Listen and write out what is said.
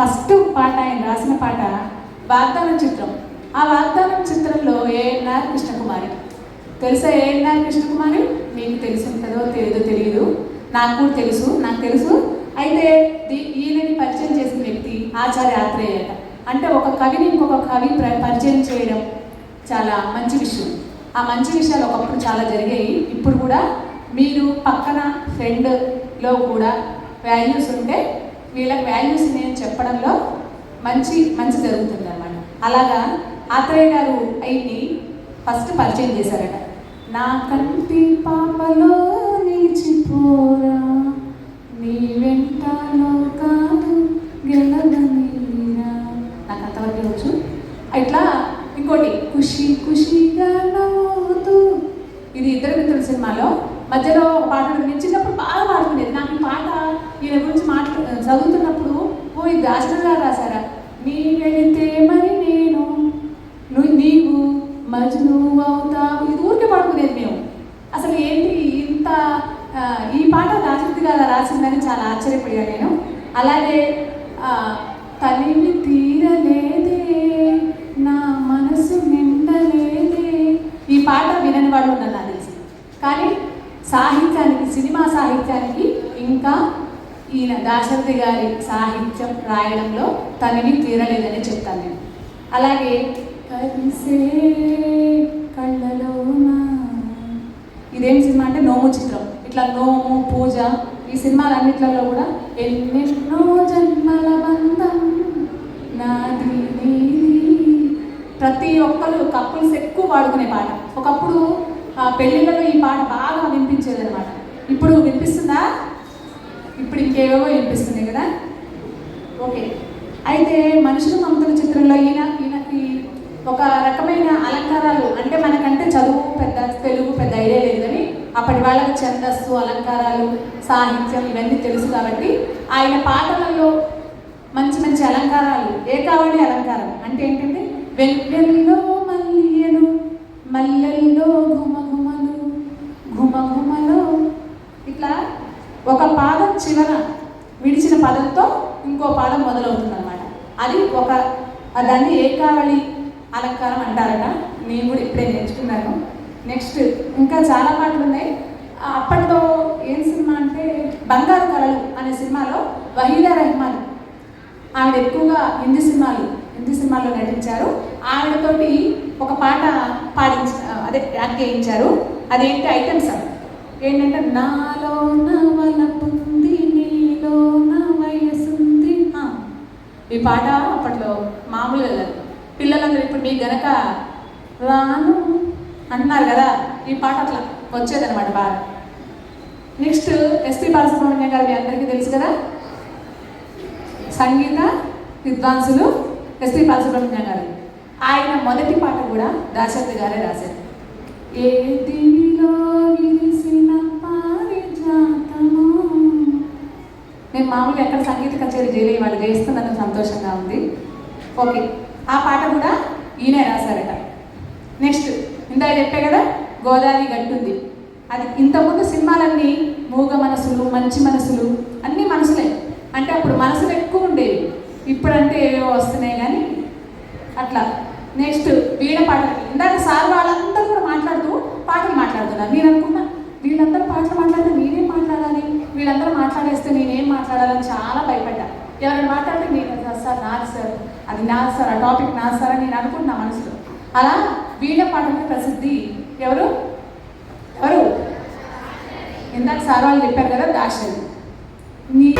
First పాట ఆయన రాసిన పాట వాగ్దానం చిత్రం. ఆ వాగ్దానం చిత్రంలో ఏఎన్ఆర్ కృష్ణకుమారి. తెలుసా ఏఎన్ఆర్ కృష్ణకుమారి? మీకు తెలిసి తెలియదో తెలియదు. నాకు కూడా తెలుసు నాకు తెలుసు. అయితే దీ- ఈయనని పరిచయం చేసిన వ్యక్తి ఆచార్య ఆత్రేయట అంటే. ఒక కవిని ఇంకొక కవి ప్ర- పరిచయం చేయడం చాలా మంచి విషయం. ఆ మంచి విషయాలు ఒకప్పుడు చాలా జరిగాయి. ఇప్పుడు కూడా మీరు పక్కన ఫ్రెండ్లో కూడా వాల్యూస్ ఉంటే వీళ్ళకి వాల్యూస్ నేను చెప్పడంలో మంచి మంచి జరుగుతుంది అనమాట అలాగా ఆత్రేయ గారు అయ్యి ఫస్ట్ పరిచయం చేశారట. నా కంటి పాపలో నిలిచిపోరా నీ వెంట కాదు గెలవనీరా. నాకు అంతవరకు వచ్చు. ఇట్లా ఇంకోటి ఖుషి ఖుషిగా నవ్వుతూ. ఇది ఇద్దరు మిత్రుల సినిమాలో మధ్యలో పాటలు పాట నేను చిన్నప్పుడు బాగా పాడుకునేది నాకు ఈ పాట ఈయన గురించి మాట్లా చదువుతున్నప్పుడు ఓ ఇది దాశరథ గారు రాశారా? నీ వెళితే మరి నేను నువ్వు నీవు మజ్ను అవుతావు. ఇది ఊరికే పడుకునేది మేము. అసలు ఏంటి ఇంత ఈ పాట దాశరథి గారు రాసిందని చాలా ఆశ్చర్యపోయా నేను. అలాగే తల్లిని తీరలేదే నా మనసు నిండలేదే. ఈ పాట వినని వాళ్ళు ఉన్నారు నాకు తెలిసి. కానీ సాహిత్యానికి సినిమా సాహిత్యానికి ఇంకా ఈయన దాశరథి గారి సాహిత్యం రాయడంలో తనని తీరలేదని చెప్తాను నేను. అలాగే కలిసే కళ్ళలోనా. ఇదేం సినిమా అంటే నోము చిత్రం. ఇట్లా నోము పూజ ఈ సినిమాలన్నిట్లలో కూడా ఎన్నెన్నో జన్మల బంధం నాది ప్రతి ఒక్కరు కప్పుల్స్ ఎక్కువ పాడుకునే పాట. ఒకప్పుడు ఆ పెళ్ళిళ్ళలో ఈ పాట బాగా వినిపించేది అనమాట ఇప్పుడు వినిపిస్తుందా? ఇప్పుడు ఇంకేవేవో వినిపిస్తున్నాయి కదా? ఓకే. అయితే మనుషులు మమతల చిత్రంలో ఈయన ఈయనకి ఒక రకమైన అలంకారాలు అంటే మనకంటే చదువు పెద్ద తెలుగు పెద్ద ఐడియా లేదు కానీ అప్పటి వాళ్ళకి ఛందస్సు అలంకారాలు సాహిత్యం ఇవన్నీ తెలుసు కాబట్టి ఆయన పాటలలో మంచి మంచి అలంకారాలు ఏ కావాలి అలంకారం అంటే ఏంటంటే వెన్నెల్లో మల్లెలు మల్లెల్లో చివర విడిచిన పదంతో ఇంకో పాదం మొదలవుతుంది అనమాట అది ఒక దాన్ని ఏకావళి అలంకారం అంటారట. నేను కూడా ఇప్పుడే నేర్చుకున్నాను నెక్స్ట్ ఇంకా చాలా పాటలు ఉన్నాయి. అప్పట్లో ఏం సినిమా అంటే బంగారు కళలు అనే సినిమాలో వహీదా రెహమాన్ ఆవిడ ఎక్కువగా హిందీ సినిమాలు హిందీ సినిమాల్లో నటించారు. ఆవిడతోటి ఒక పాట పాడించ అదే యాక్ట్ చేయించారు. అదేంటి ఐటమ్ సాంగ్ ఏంటంటే నాలో నా పాట అప్పట్లో మామూలుగా కాదు. పిల్లలందరూ ఇప్పుడు మీకు గనక రాను అంటున్నారు కదా ఈ పాట అట్లా వచ్చేదనమాట బాగా. నెక్స్ట్ ఎస్పి బాలసుబ్రహ్మణ్యం గారు మీ అందరికీ తెలుసు కదా? సంగీత విద్వాంసులు ఎస్పి బాలసుబ్రహ్మణ్యం గారు. ఆయన మొదటి పాట కూడా దాశరథి గారే రాశారు. ఏ దీనిలో నేను మామూలుగా ఎక్కడ సంగీత కచేరీ చేయలే వాళ్ళు చేస్తున్నందుకు సంతోషంగా ఉంది. ఓకే. ఆ పాట కూడా ఈయనే రాశారట. నెక్స్ట్ ఇందాక చెప్పే కదా గోదావరి గట్టుంది అది ఇంతకుముందు సినిమాలన్నీ మూగ మనసులు మంచి మనసులు అన్నీ మనసులే. అంటే అప్పుడు మనసులు ఎక్కువ ఉండేవి. ఇప్పుడంటే ఏవేవో వస్తున్నాయి కానీ అట్లా. నెక్స్ట్ వీణ పాటలు. ఇందాక సార్ వాళ్ళందరూ కూడా మాట్లాడుతూ పాటలు మాట్లాడుతున్నారు. నేను అనుకున్నా వీళ్ళందరూ పాటలు మాట్లాడితే నేనేం మాట్లాడాలి వీళ్ళందరూ మాట్లాడేస్తే నేనేం మాట్లాడాలని చాలా భయపడ్డా. ఎవరైనా మాట్లాడితే నేను "సార్, నాది సార్ అది నా సార్ ఆ టాపిక్ నా సార్ అని నేను అనుకున్నా మనసులో. అలా వీణ పాటలకు ప్రసిద్ధి ఎవరు? ఎవరు? ఇందాక సార్ వాళ్ళు చెప్పారు కదా దాశరథి. నీ